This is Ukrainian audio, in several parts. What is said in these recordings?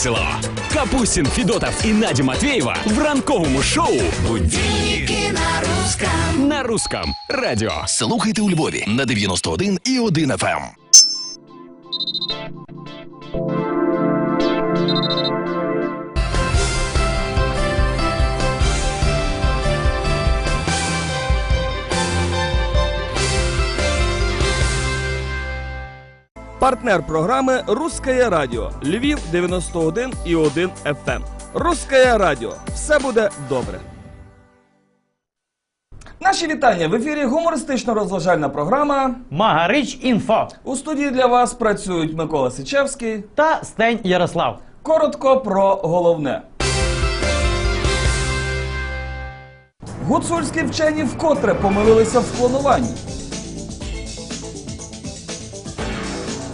весело. Капустін, Фідотов і Надя Матвєєва в ранковому шоу Будильники на русском. на русском радіо. Слухайте у Львові на 91 і Ем. 1 FM. Партнер програми Русское Радіо Львів 91 і 1 FM. Русское Радіо. Все буде добре. Наші вітання в ефірі гумористично-розважальна програма. Магарич інфо У студії для вас працюють Микола Сичевський. та Стень Ярослав. Коротко про головне. Гуцульські вчені вкотре помилилися в клонуванні.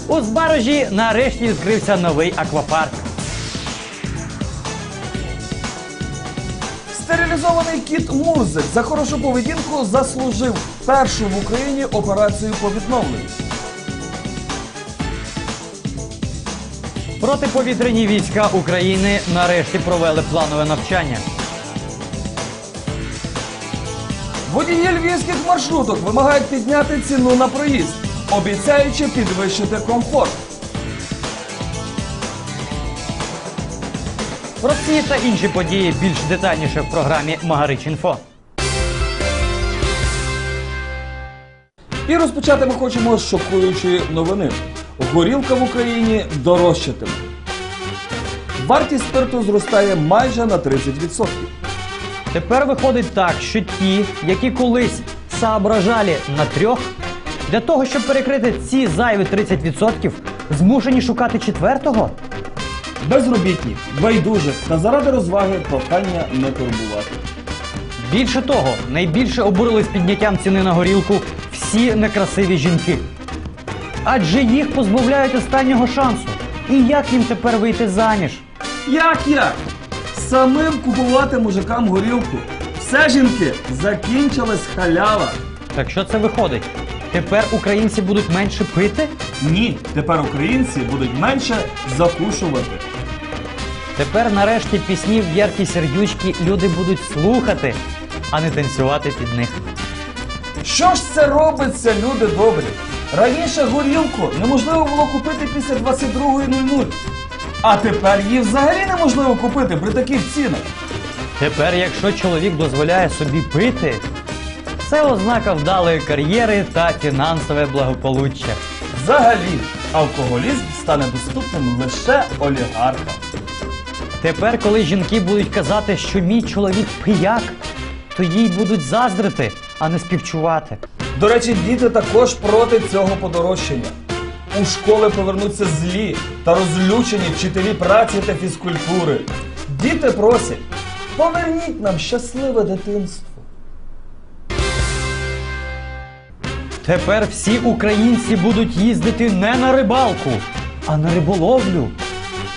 У Збаражі нарешті відкрився новий аквапарк. Стерилізований кіт Мурзик за хорошу поведінку заслужив першу в Україні операцію по відновленню. Протиповітряні війська України нарешті провели планове навчання. Водії львівських маршруток вимагають підняти ціну на проїзд, обіцяючи підвищити комфорт. Про ці та інші події більш детальніше в програмі Магарич інфо. І розпочати ми хочемо з шокуючої новини. Горілка в Україні дорожчатиме. Вартість спирту зростає майже на 30%. Тепер виходить так, що ті, які колись соображали на трьох, для того, щоб перекрити ці зайві 30%, змушені шукати четвертого. Безробітні, байдужих та заради розваги прохання не турбувати. Більше того, найбільше обурились підняттям ціни на горілку всі некрасиві жінки. Адже їх позбавляють останнього шансу. І як їм тепер вийти заміж? Як як? Самим купувати мужикам горілку. Все жінки, закінчилась халява. Так що це виходить? Тепер українці будуть менше пити? Ні, тепер українці будуть менше закушувати. Тепер нарешті пісні в яркі сердючки люди будуть слухати, а не танцювати під них. Що ж це робиться, люди добрі? Раніше горілку неможливо було купити після 22.00. А тепер її взагалі неможливо купити при таких цінах. Тепер, якщо чоловік дозволяє собі пити, це ознака вдалої кар'єри та фінансове благополуччя. Взагалі, алкоголізм стане доступним лише олігархам. Тепер, коли жінки будуть казати, що мій чоловік пияк, то їй будуть заздрити, а не співчувати. До речі, діти також проти цього подорожчання. У школи повернуться злі та розлючені вчителі праці та фізкультури. Діти просять, поверніть нам щасливе дитинство. Тепер всі українці будуть їздити не на рибалку, а на риболовлю.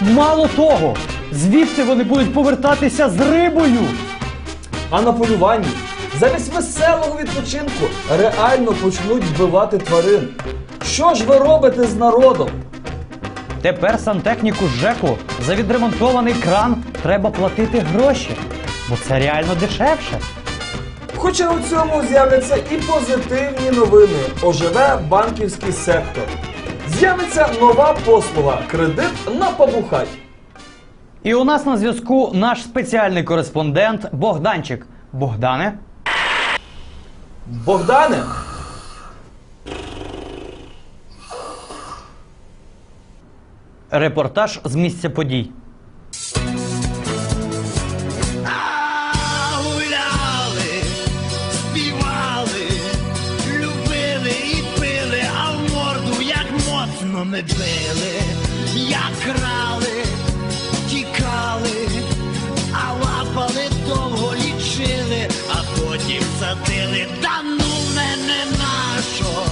Мало того, звідти вони будуть повертатися з рибою. А на полюванні замість веселого відпочинку реально почнуть вбивати тварин. Що ж ви робите з народом? Тепер сантехніку ЖЕКу за відремонтований кран треба платити гроші, бо це реально дешевше. Хоча у цьому з'являться і позитивні новини. Оживе банківський сектор. З'явиться нова послуга кредит на побухать. І у нас на зв'язку наш спеціальний кореспондент Богданчик. Богдане? Богдане, Репортаж з місця подій. Потім садили. Та ну мене нашо,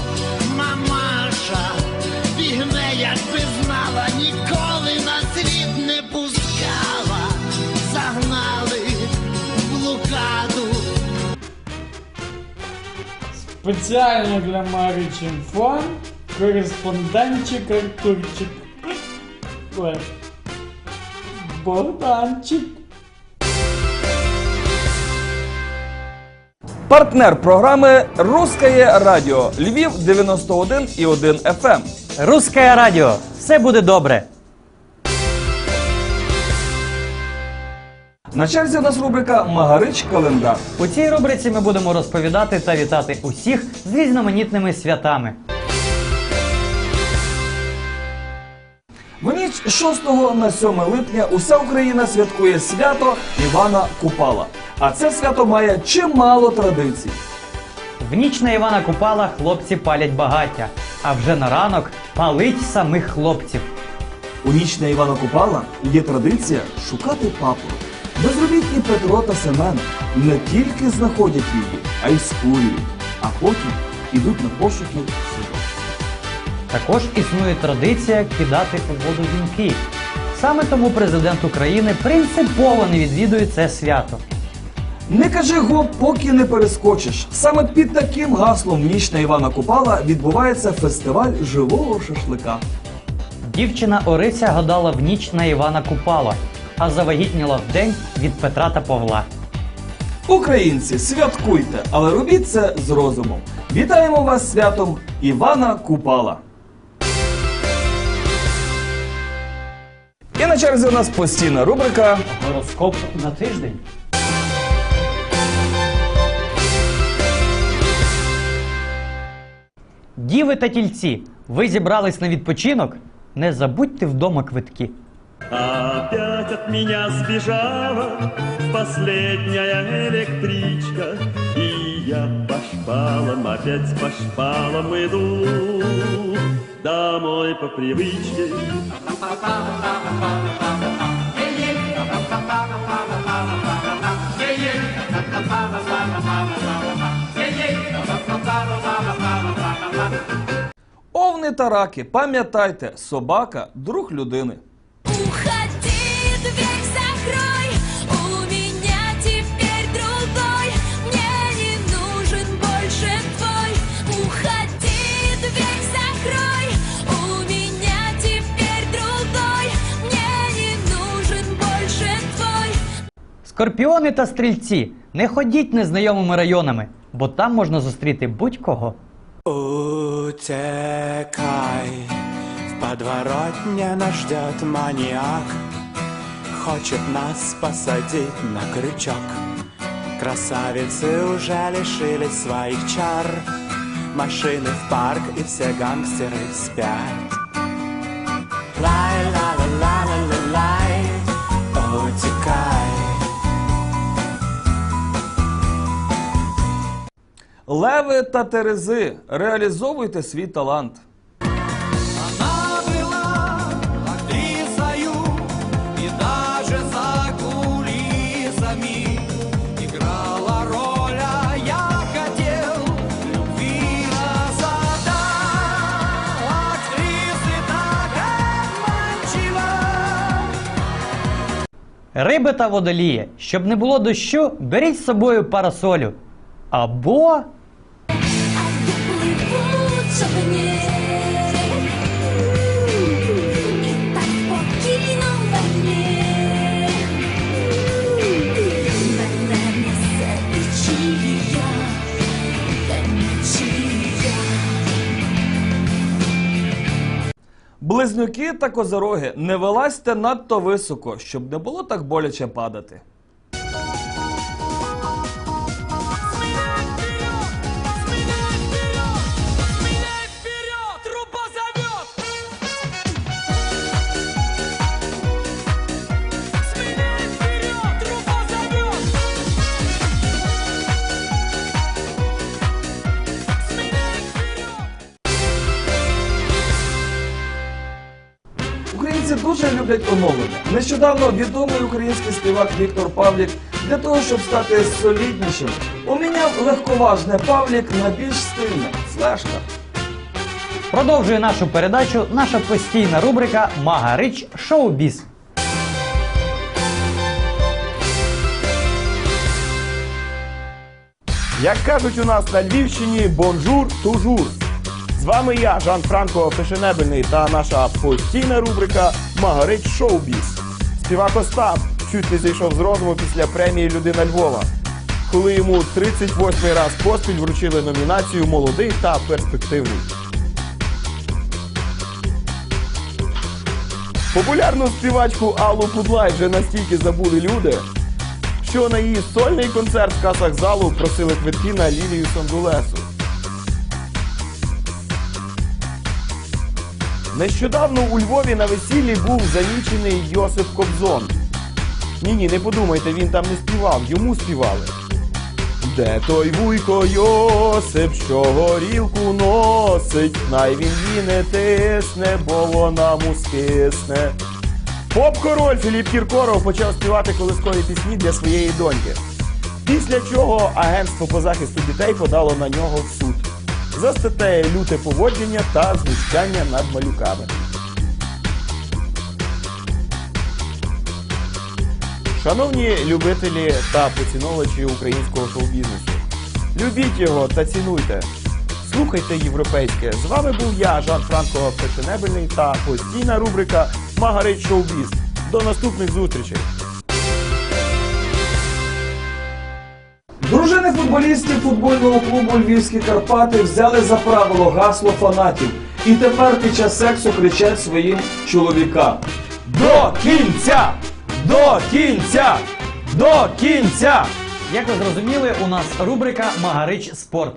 мамаша, бігме, якби знала, ніколи на світ не пускала, загнали в блокаду. Спеціально для Марич Інфо кореспондентчик Артурчик. Богданчик. Партнер програми Русское Радіо Львів 91 і 1 FM. Русське радіо. Все буде добре. На черзі у нас рубрика Магарич Календар. У цій рубриці ми будемо розповідати та вітати усіх з різноманітними святами. В ніч з 6 на 7 липня уся Україна святкує свято Івана Купала. А це свято має чимало традицій. В ніч на Івана Купала хлопці палять багаття, а вже на ранок палить самих хлопців. У ніч на Івана Купала є традиція шукати папу. Безробітні Петро та Семен не тільки знаходять її, а й скурюють, а потім ідуть на пошуки сирот. Також існує традиція кидати у воду вінки. Саме тому президент України принципово не відвідує це свято. Не кажи гоп, поки не перескочиш. Саме під таким гаслом ніч на Івана Купала відбувається фестиваль живого шашлика. Дівчина Орися гадала в ніч на Івана Купала, а завагітніла в день від Петра та Павла. Українці, святкуйте, але робіть це з розумом. Вітаємо вас святом Івана Купала. І на черзі у нас постійна рубрика Гороскоп на тиждень. Діви та тільці, ви зібрались на відпочинок? Не забудьте вдома квитки. Опять от меня сбежала последняя электричка И я по шпалам, опять по шпалам иду Домой по привычке Овни та раки. Пам'ятайте, собака друг людини. Уходи, дверь закрой, у меня теперь другой, мне не нужен больше твой. Уходи, дверь закрой, у меня теперь другой, мне не нужен больше твой. Скорпіони та стрільці, не ходіть незнайомими районами, бо там можна зустріти будь-кого. Утекай, в подворотне нас ждет маньяк. Хочет нас посадить на крючок. Красавицы уже лишились своих чар. Машины в парк и все гангстеры спят Леви та терези, реалізовуйте свій талант. Риби та водолії, щоб не було дощу, беріть з собою парасолю. Або Во мне. Мене несе течія, течія. Близнюки та козороги, не вилазьте надто високо, щоб не було так боляче падати. Дуже люблять оновлення. Нещодавно відомий український співак Віктор Павлік для того, щоб стати соліднішим, поміняв легковажне Павлік на більш стильне флешка. продовжує нашу передачу наша постійна рубрика Магарич Шоу-біз. Як кажуть у нас на Львівщині, бонжур, тужур. З вами я, Жан Франко Фешенебельний та наша постійна рубрика Магарич Шоубіз. Співак Остап чуть не зійшов з розуму після премії Людина Львова, коли йому 38 раз поспіль вручили номінацію Молодий та перспективний. Популярну співачку Аллу Кудлай вже настільки забули люди, що на її сольний концерт в касах залу просили квитки на Лілію Сондулесу. Нещодавно у Львові на весіллі був замічений Йосип Кобзон. Ні, ні, не подумайте, він там не співав, йому співали. Де той вуйко Йосип, що горілку носить, най він її не тисне, бо вона му скисне. Поп-король Філіп Кіркоров почав співати колискові пісні для своєї доньки. Після чого агентство по захисту дітей подало на нього в суд за статтею люте поводження та знущання над малюками. Шановні любителі та поціновувачі українського шоу-бізнесу, любіть його та цінуйте. Слухайте європейське. З вами був я, Жан Франко Печенебельний та постійна рубрика Магарич Шоу-біз. До наступних зустрічей! Дружини футболістів футбольного клубу Львівські Карпати взяли за правило гасло фанатів і тепер під час сексу кричать своїм чоловікам. До кінця! До кінця! До кінця! Як ви зрозуміли, у нас рубрика Магарич Спорт.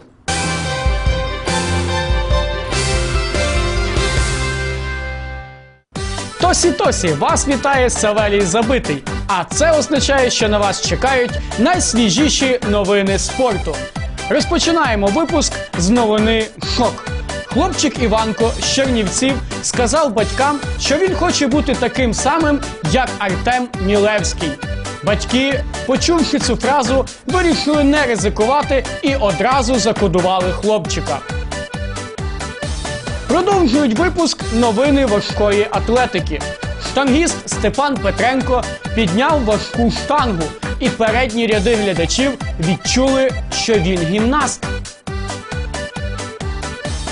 Тосі Тосі, вас вітає Савелій Забитий. А це означає, що на вас чекають найсвіжіші новини спорту. Розпочинаємо випуск з новини Шок. Хлопчик Іванко з Чернівців сказав батькам, що він хоче бути таким самим, як Артем Мілевський. Батьки, почувши цю фразу, вирішили не ризикувати і одразу закодували хлопчика. Продовжують випуск новини важкої атлетики. Штангіст Степан Петренко підняв важку штангу, і передні ряди глядачів відчули, що він гімнаст.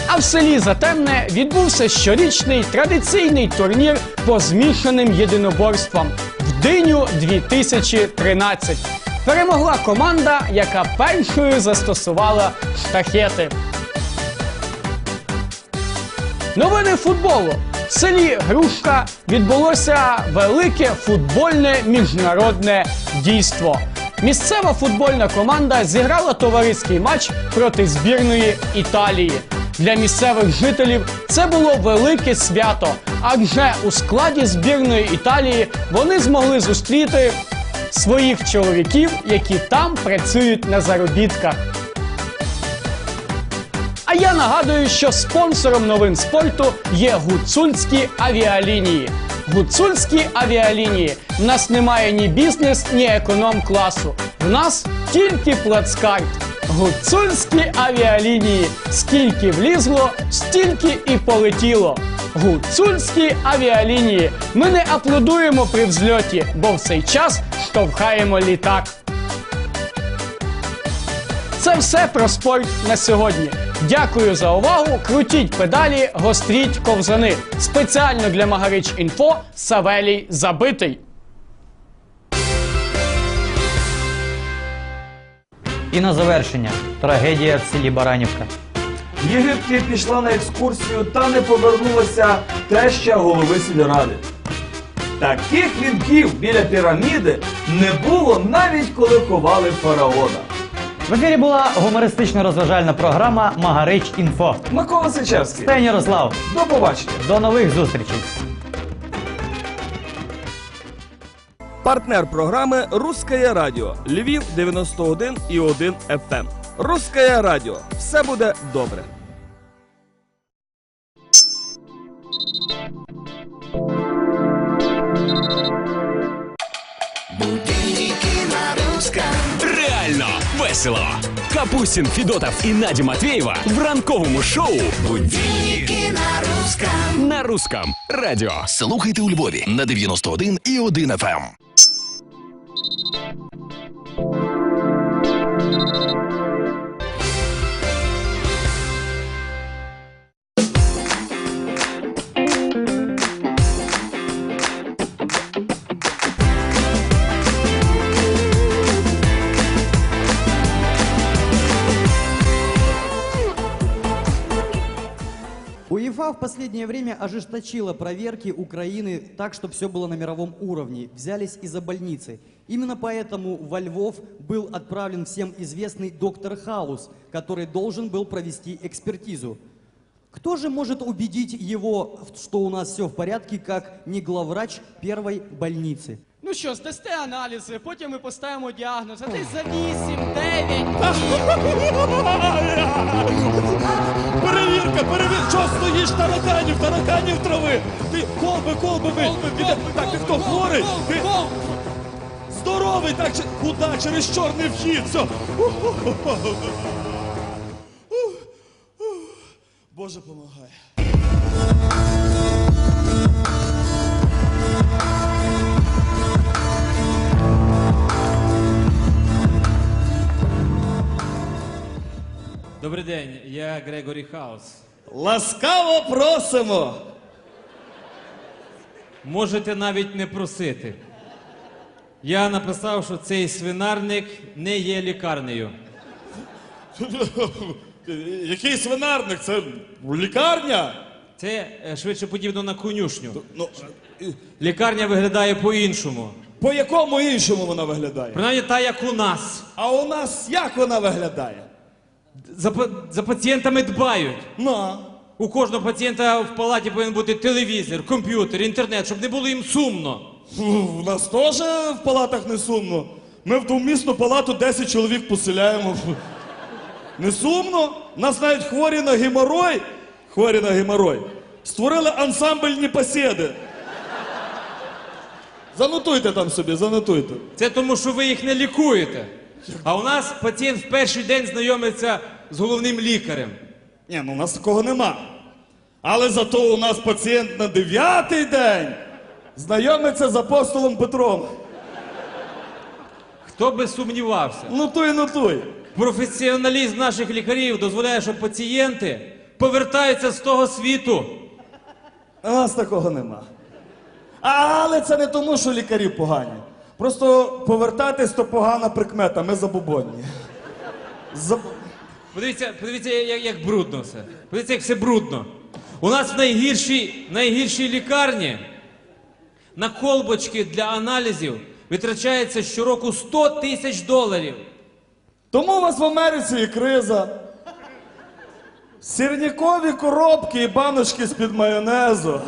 А в селі Затемне відбувся щорічний традиційний турнір по змішаним єдиноборствам в диню 2013. Перемогла команда, яка першою застосувала штахети. Новини футболу. В селі Грушка відбулося велике футбольне міжнародне дійство. Місцева футбольна команда зіграла товариський матч проти збірної Італії. Для місцевих жителів це було велике свято, адже у складі збірної Італії вони змогли зустріти своїх чоловіків, які там працюють на заробітках. А я нагадую, що спонсором новин спорту є гуцульські авіалінії. Гуцульські авіалінії. В нас немає ні бізнес, ні економ класу. В нас тільки плацкарт. Гуцульські авіалінії. Скільки влізло, стільки і полетіло. Гуцульські авіалінії. Ми не аплодуємо при взльоті, бо в цей час штовхаємо літак. Це все про спорт на сьогодні. Дякую за увагу. Крутіть педалі, гостріть ковзани. Спеціально для Магарич Інфо Савелій Забитий. І на завершення трагедія в селі Баранівка. В Єгипті пішла на екскурсію та не повернулася теща голови сільради. Таких вінків біля піраміди не було навіть коли ховали фараона. В ефірі була гумористично розважальна програма Магарич Інфо. Микола Сичевський. Стень Ярослав. До побачення. До нових зустрічей. Партнер програми Русское Радіо Львів 91 і 1 FM. Русское Радіо. Все буде добре. Весело. Капустін, Фідотов і Надя Матвєєва в ранковому шоу Будильники на русском. на русском радіо. Слухайте у Львові на 91 і 1 FM. Последнее время ожесточила проверки Украины так, чтобы все было на мировом уровне. Взялись из-за больницы. Именно поэтому во Львов был отправлен всем известный доктор Хаус, который должен был провести экспертизу. Кто же может убедить его, что у нас все в порядке, как не главврач первой больницы? Ну що, здасте аналізи, потім ми поставимо діагноз, а десь за 8, 9 Перевірка, перевірка! Що стоїш тараканів, тараканів трави? Ти колби, колби ви! Іде- Так, ти хто хворий? Ти здоровий, так чи куди? Через чорний вхід. Все. Боже, помагай. Добрий день, я Грегорі Хаус. Ласкаво просимо! Можете навіть не просити. Я написав, що цей свинарник не є лікарнею. Який свинарник? Це лікарня? Це е, швидше подібно на конюшню. Ну, Лікарня виглядає по-іншому. по якому іншому вона виглядає? Принаймні та, як у нас. А у нас як вона виглядає? За, па- за пацієнтами дбають. Ну. У кожного пацієнта в палаті повинен бути телевізор, комп'ютер, інтернет, щоб не було їм сумно. У нас теж в палатах не сумно. Ми в двомісну палату 10 чоловік поселяємо. Не сумно? У нас навіть хворі на геморой, хворі на геморой, створили ансамбльні посіди. Занотуйте там собі, занотуйте. Це тому, що ви їх не лікуєте. А у нас пацієнт в перший день знайомиться з головним лікарем. Ні, ну у нас такого нема. Але зато у нас пацієнт на дев'ятий день знайомиться з апостолом Петром. Хто би сумнівався? Нотуй, нотуй. Професіоналізм наших лікарів дозволяє, що пацієнти повертаються з того світу. У нас такого нема. Але це не тому, що лікарі погані. Просто повертатись то погана прикмета, ми забубонні. Заб... Подивіться, подивіться, як, як брудно все. Подивіться, як все брудно. У нас в найгіршій, найгіршій лікарні на колбочки для аналізів витрачається щороку 100 тисяч доларів. Тому у вас в Америці і криза. Сірнікові коробки і баночки з-під майонезу.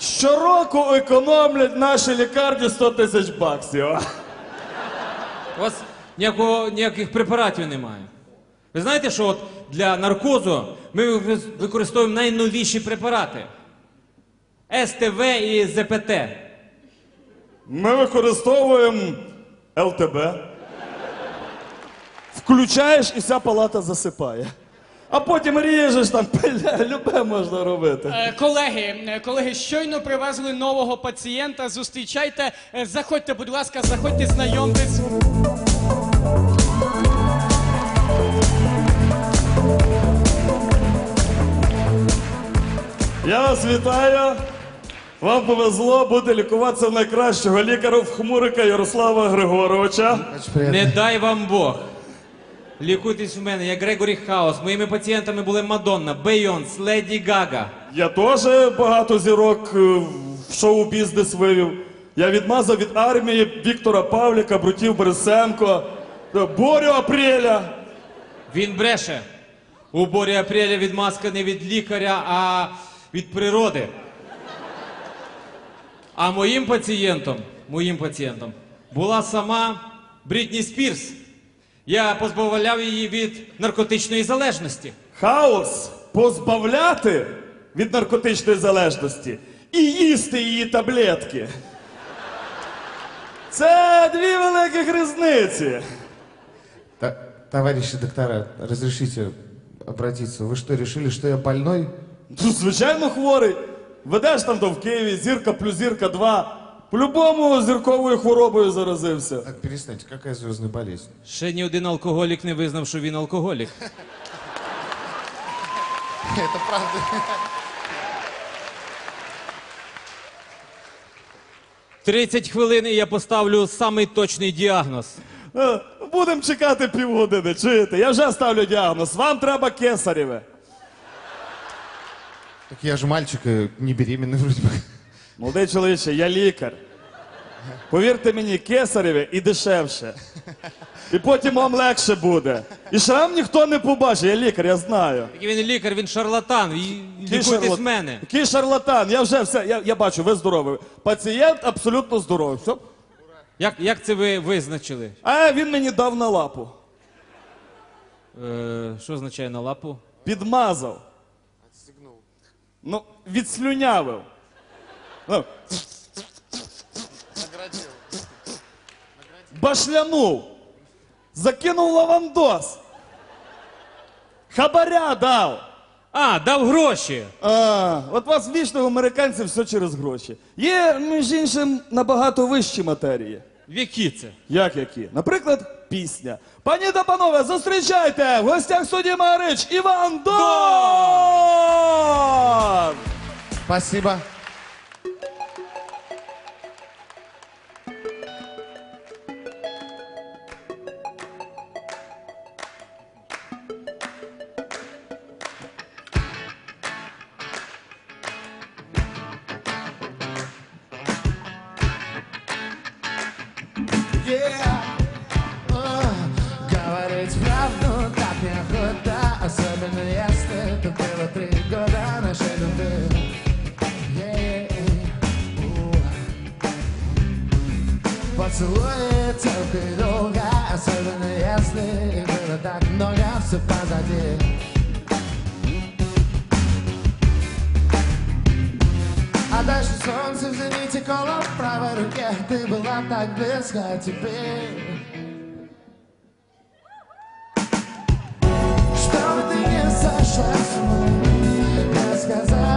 Щороку економлять наші лікарні 100 тисяч баксів. У вас ніякого, ніяких препаратів немає. Ви знаєте, що от для наркозу ми використовуємо найновіші препарати: СТВ і ЗПТ. Ми використовуємо ЛТБ. Включаєш і вся палата засипає. А потім ріжеш там, пиля, любе можна робити. Е, Колеги, е, колеги, щойно привезли нового пацієнта. Зустрічайте. Е, Заходьте, будь ласка, заходьте, знайомтесь. Я вас вітаю. Вам повезло бути лікуватися в найкращого лікаря в хмурика Ярослава Григоровича. Не дай вам Бог. Лікуйтесь у мене, я Грегорі Хаус. Моїми пацієнтами були Мадонна, Бейонс, Леді Гага. Я теж багато зірок е, в шоу-бізнес вивів. Я відмазав від армії Віктора Павліка, Брутів Борисенко, е, Борю Апреля. Він бреше. У Борі Апреля відмазка не від лікаря, а від природи. А моїм пацієнтом, моїм пацієнтом була сама Брітні Спірс. Я позбавляв її від наркотичної залежності. Хаос позбавляти від наркотичної залежності і їсти її таблетки. Це дві великих різниці. Та- товарищи доктора, разрешите обратиться. Вы что, решили, что я больной? Ну, звичайно, хворий. Ведеш там то в Києві, зірка плюс зірка 2. По-любому зірковою хворобою заразився. Так, перестаньте, какая звездная болезнь? Ще ні один алкоголік не визнав, що він алкоголік. Это правда. 30 хвилин і я поставлю самий точний діагноз. Е, Будемо чекати півгодини, чуєте? Я вже ставлю діагноз. Вам треба кесарєве. Так я же мальчик, и не беременный вроде бы. Молодий чоловіче, я лікар. Повірте мені, кесареве і дешевше. І потім вам легше буде. І шрам ніхто не побачить, я лікар, я знаю. Який він лікар, він шарлатан. І лікуйтесь шарлат- мене. Який шарлатан, я вже все, я, я бачу, ви здоровий. Пацієнт абсолютно здоровий. Все. Як, як це ви визначили? А він мені дав на лапу. Е, що означає на лапу? Підмазав. Ну, відслюнявив. Ну. Башлянув. Закинув лавандос. Хабаря дав. А, дав гроші. А, от вас вічно в американців все через гроші. Є, між іншим, набагато вищі матерії. Які це? Як які? Наприклад, пісня. Пані та панове, зустрічайте! В гостях судді Марич Іван Дон! Спасибо. зените коло в правой руке Ты была так близко, а теперь Чтобы ты не сошла с ума Я сказала,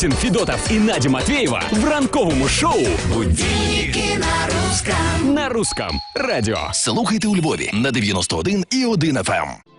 Капустін, Фідотов і Надя Матвеева в ранковому шоу Будильники на русском. на русском радіо. Слухайте у Львові на 91 і 1 FM.